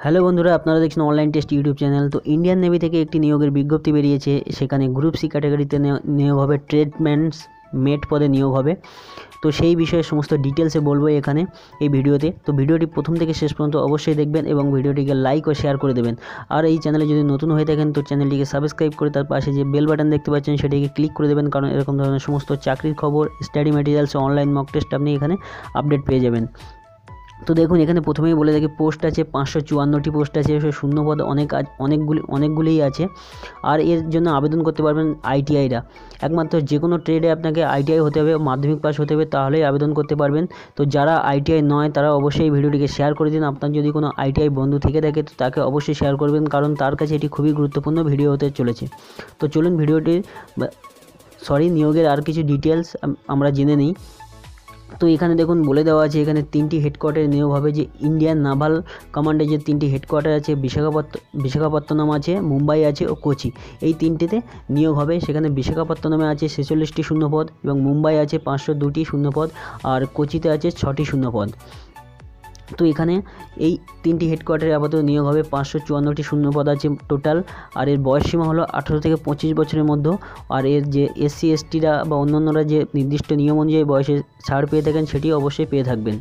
Hello বন্ধুরা, আপনারা দেখছেন অনলাইন টেস্ট ইউটিউব চ্যানেল তো ইন্ডিয়ান নেভি থেকে একটি নিয়োগের বিজ্ঞপ্তি বেরিয়েছে। সেখানে গ্রুপ সি ক্যাটাগরিতে নিয়োগ হবে ট্রেডম্যানস মেট পদে নিয়োগ হবে। তো সেই বিষয়ে সমস্ত ডিটেলসে বলব এখানে, এই ভিডিওতে। তো ভিডিওটি প্রথম থেকে শেষ পর্যন্ত অবশ্যই দেখবেন এবং ভিডিওটিকে লাইক ও শেয়ার করে দেবেন। আর এই চ্যানেলে যদি নতুন হয়ে থাকেন, তো চ্যানেলটিকে সাবস্ক্রাইব করে তার পাশে যে বেল বাটন দেখতে পাচ্ছেন, সেটিকে ক্লিক করে দেবেন। কারণ এরকম ধরনের সমস্ত চাকরির খবর study materials online mock test আপনি এখানে আপডেট পেয়ে যাবেন। তো দেখুন, এখানে প্রথমেই বলে দেখি পোস্ট আছে, পাঁচশো চুয়ান্নটি পোস্ট আছে শূন্যপদ অনেক অনেকগুলি, অনেকগুলিই আছে। আর এর জন্য আবেদন করতে পারবেন আইটিআইরা একমাত্র যে কোনো ট্রেডে আপনাকে আইটিআই হতে হবে, মাধ্যমিক পাস হতে হবে, তাহলেই আবেদন করতে পারবেন। তো যারা আইটিআই নয়, তারা অবশ্যই ভিডিওটিকে শেয়ার করে দিন। আপনার যদি কোনো আইটিআই বন্ধু থেকে থাকে, তো তাকে অবশ্যই শেয়ার করবেন, কারণ তার কাছে এটি খুবই গুরুত্বপূর্ণ ভিডিও হতে চলেছে। তো চলুন, ভিডিওটির সরি নিয়োগের আর কিছু ডিটেলস আমরা জেনে নিই। তো এখানে দেখুন, বলে দেওয়া আছে এখানে তিনটি হেডকোয়ার্টার নিয়োগ হবে যে ইন্ডিয়ান নাভাল কমান্ডে যে তিনটি হেডকোয়ার্টার আছে, বিশাখাপত্ত, বিশাখাপত্তনম আছে, মুম্বাই আছে ও কোচি। এই তিনটিতে নিয়োগ হবে। সেখানে বিশাখাপত্তনমে আছে ছেচল্লিশটি শূন্যপদ এবং মুম্বাই আছে পাঁচশো দুটি শূন্যপদ আর কোচিতে আছে ছটি শূন্যপদ। তো এখানে এই তিনটি হেডকোয়ার্টারে আপাতত নিয়োগ হবে পাঁচশো চুয়ান্নটি শূন্যপদ আছে টোটাল আর এর বয়সসীমা হলো আঠেরো থেকে পঁচিশ বছরের মধ্যে। আর এর যে এসসি এসটিরা বা অন্যান্যরা যে নির্দিষ্ট নিয়ম অনুযায়ী বয়সে ছাড় পেয়ে থাকেন সেটি অবশ্যই পেয়ে থাকবেন।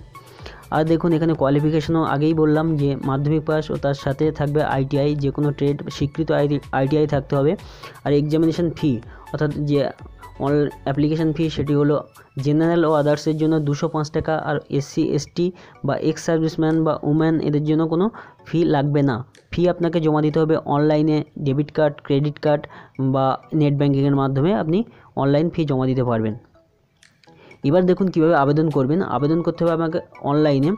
আর দেখুন, এখানে কোয়ালিফিকেশনও আগেই বললাম যে মাধ্যমিক পাস ও তার সাথে থাকবে আইটিআই যে কোনো ট্রেড স্বীকৃত আইটিআই থাকতে হবে। আর এক্সামিনেশন ফি অর্থাৎ যে অল অ্যাপ্লিকেশান ফি সেটি হলো জেনারেল ও আদার্সের জন্য দুশো পাঁচ টাকা আর এসসি এসটি বা এক্স সার্ভিসম্যান বা উম্যান এদের জন্য কোনো ফি লাগবে না। ফি আপনাকে জমা দিতে হবে অনলাইনে, ডেবিট কার্ড, ক্রেডিট কার্ড বা নেট ব্যাঙ্কিংয়ের মাধ্যমে আপনি অনলাইন ফি জমা দিতে পারবেন। এবার দেখুন কীভাবে আবেদন করবেন। আবেদন করতে হবে আমাকে অনলাইনে।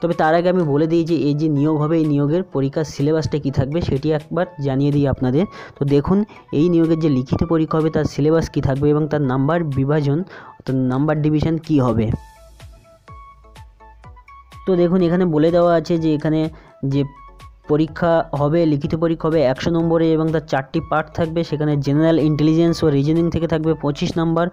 তবে তার আগে আমি বলে দিই যে এই যে নিয়োগ হবে, এই নিয়োগের পরীক্ষার সিলেবাসটা কী থাকবে সেটি একবার জানিয়ে দিই আপনাদের। তো দেখুন, এই নিয়োগের যে লিখিত পরীক্ষা হবে, তার সিলেবাস কী থাকবে এবং তার নাম্বার বিভাজন, অর্থাৎ নাম্বার ডিভিশন কি হবে? তো দেখুন, এখানে বলে দেওয়া আছে যে এখানে যে পরীক্ষা হবে, লিখিত পরীক্ষা হবে একশো নম্বরে এবং তার চারটি পার্ট থাকবে। সেখানে জেনারেল ইন্টেলিজেন্স ও রিজনিং থেকে থাকবে পঁচিশ নম্বর,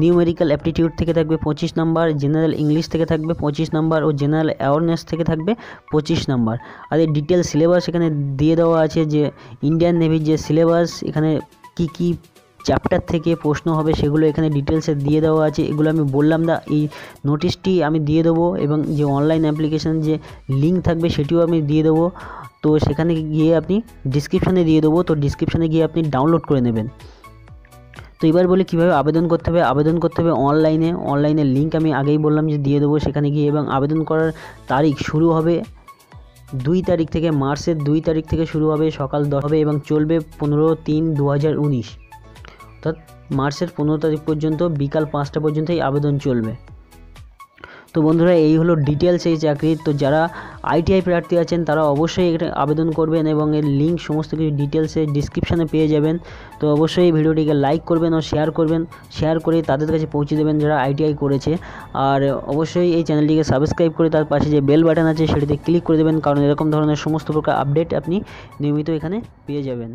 নিউমেরিক্যাল অ্যাপটিটিউড থেকে থাকবে পঁচিশ নম্বর, জেনারেল ইংলিশ থেকে থাকবে পঁচিশ নম্বর ও জেনারেল অ্যাওয়ারনেস থেকে থাকবে পঁচিশ নম্বর। আর এই ডিটেল সিলেবাস এখানে দিয়ে দেওয়া আছে যে ইন্ডিয়ান নেভির যে সিলেবাস, এখানে কি কি চ্যাপ্টার থেকে প্রশ্ন হবে সেগুলো এখানে ডিটেলসে দিয়ে দেওয়া আছে। এগুলো আমি বললাম না, এই নোটিশটি আমি দিয়ে দেবো এবং যে অনলাইন অ্যাপ্লিকেশান যে লিঙ্ক থাকবে সেটিও আমি দিয়ে দেবো। তো সেখানে গিয়ে আপনি ডিসক্রিপশানে দিয়ে দেবো। তো ডিসক্রিপশানে গিয়ে আপনি ডাউনলোড করে নেবেন। তো এবার বলি কীভাবে আবেদন করতে হবে। আবেদন করতে হবে অনলাইনে অনলাইনের লিঙ্ক আমি আগেই বললাম যে দিয়ে দেবো সেখানে গিয়ে এবং আবেদন করার তারিখ শুরু হবে দুই তারিখ থেকে মার্চের দুই তারিখ থেকে শুরু হবে, সকাল দশ হবে এবং চলবে পনেরো তিন দু হাজার উনিশ। অর্থাৎ মার্চের পনেরো তারিখ পর্যন্ত বিকাল পাঁচটা পর্যন্ত এই আবেদন চলবে। তো বন্ধুরা, এই হলো ডিটেলস এই চাকরির তো যারা আইটিআই প্রার্থী আছেন, তারা অবশ্যই এটা আবেদন করবেন এবং এর লিঙ্ক সমস্ত কিছু ডিটেলসে ডিসক্রিপশানে পেয়ে যাবেন। তো অবশ্যই ভিডিওটিকে লাইক করবেন ও শেয়ার করবেন। শেয়ার করে তাদের কাছে পৌঁছে দেবেন যারা আইটিআই করেছে। আর অবশ্যই এই চ্যানেলটিকে সাবস্ক্রাইব করে তার পাশে যে বেল বাটন আছে, সেটিতে ক্লিক করে দেবেন। কারণ এরকম ধরনের সমস্ত প্রকার আপডেট আপনি নিয়মিত এখানে পেয়ে যাবেন।